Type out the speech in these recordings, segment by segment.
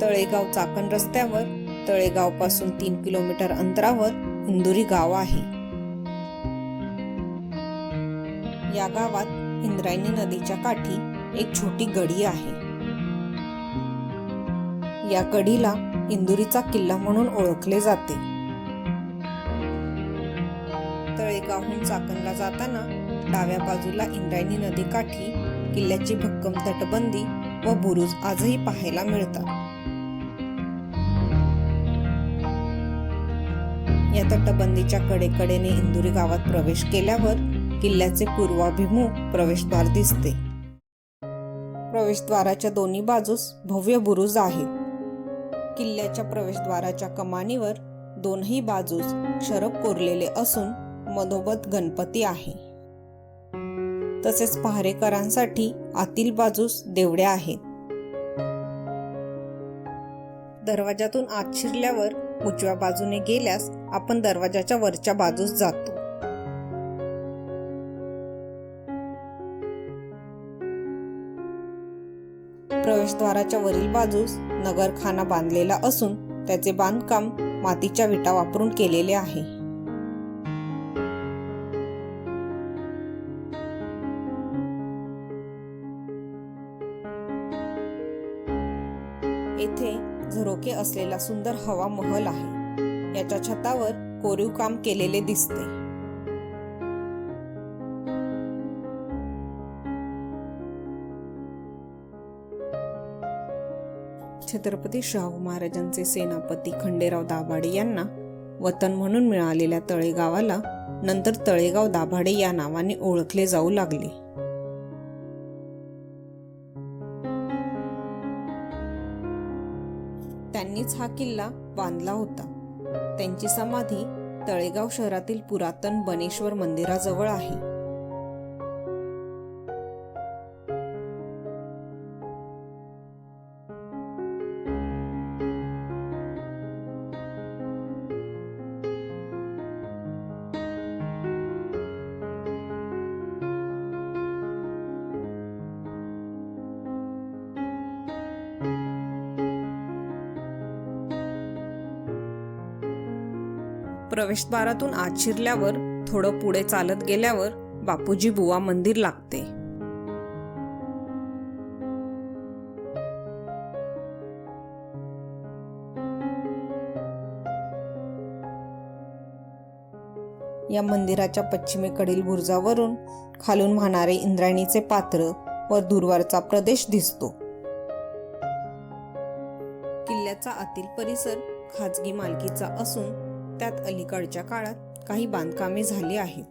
तळेगाव चाकण रस्त्यावर तळेगावपासून तीन किलोमीटर अंतरावर इंदुरी गाव आहे. या गावात इंद्रायणी नदीच्या काठी एक छोटी गडी आहे. या गडीला इंदुरीचा किल्ला म्हणून ओळखले जाते. तळेगावहून चाकणला जाताना डाव्या बाजूला इंद्रायणी नदी काठी किल्ल्याची भक्कम तटबंदी व बुरुज आजही पाहायला मिळतात. या तटबंदीच्या कडेकडेने इंदुरी गावात प्रवेश केल्यावर किल्ल्याचे पूर्वाभिमुख प्रवेशद्वार दिसते. प्रवेशद्वाराच्या दोन्ही बाजूस भव्य बुरुज आहेत. किल्ल्याच्या प्रवेशद्वाराच्या कमानीवर दोनही बाजूस शरब कोरलेले असून मधोमध गणपती आहे. तसेच पहारेकरांसाठी आतील बाजूस देवड्या आहेत. दरवाजातून आत शिरल्यावर उजव्या बाजूने गेल्यास आपण दरवाजाच्या वरच्या बाजूस जातो. प्रवेशद्वाराच्या वरील बाजूस नगरखाना बांधलेला असून त्याचे बांधकाम मातीच्या विटा वापरून केलेले आहे. येथे झरोके असलेला सुंदर हवा महल आहे. याच्या छतावर कोरीव काम केलेले दिसते. छत्रपती शाहू महाराजांचे सेनापती खंडेराव दाभाडे यांना वतन म्हणून मिळालेल्या तळेगावाला नंतर तळेगाव दाभाडे या नावाने ओळखले जाऊ लागले. त्यांनीच हा किल्ला बांधला होता. त्यांची समाधी तळेगाव शहरातील पुरातन बनेश्वर मंदिराजवळ आहे. प्रवेशद्वारातून आत शिरल्यावर थोडं पुढे चालत गेल्यावर बापूजी बुवा मंदिर लागते. या मंदिराच्या पश्चिमेकडील बुरुजावरून खालून वाहणारे इंद्रायणीचे पात्र व दूरवरचा प्रदेश दिसतो. किल्ल्याचा आतील परिसर खाजगी मालकीचा असून त्यात अलीकडच्या काळात काही बांधकामे झाली आहेत.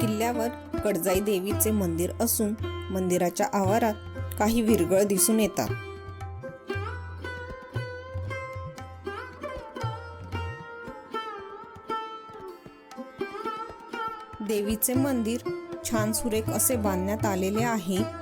किल्ल्यावर कडजाई देवीचे मंदिर असून मंदिराच्या आवारात काही विरगळ दिसून येतात. देवीचे मंदिर छान सुरेख असे बांधण्यात आलेले आहे.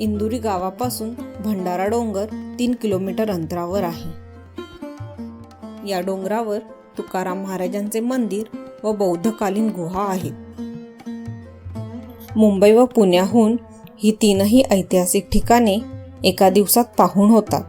इंदुरी गावापासून भंडारा डोंगर तीन किलोमीटर अंतरावर आहे. या डोंगरावर तुकाराम महाराजांचे मंदिर व बौद्धकालीन गुहा आहेत. मुंबई व पुण्याहून ही तीनही ऐतिहासिक ठिकाणे एका दिवसात पाहून होतात.